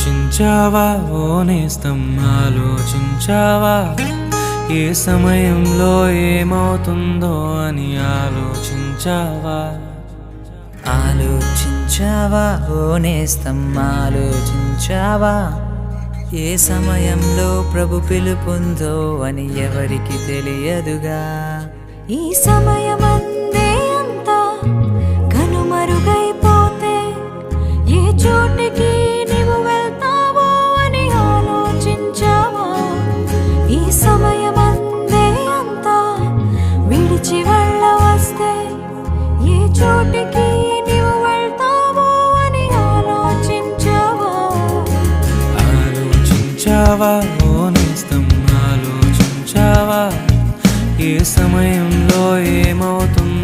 ఆలోచించావా? ఓ నేస్తం ఆలోచించావా? ఏ సమయంలో ఏమవుతుందో అని ఆలోచించావా? ఆలోచించావా? ఓ నేస్తం ఆలోచించావా? ఏ సమయంలో ప్రభు పిలుపుందో అని ఎవరికి తెలియదుగా? ఈ సమయమందే చూచావా ఓ నిస్తం ఆలోచించావా ఏ సమయంలో ఏమవుతుంది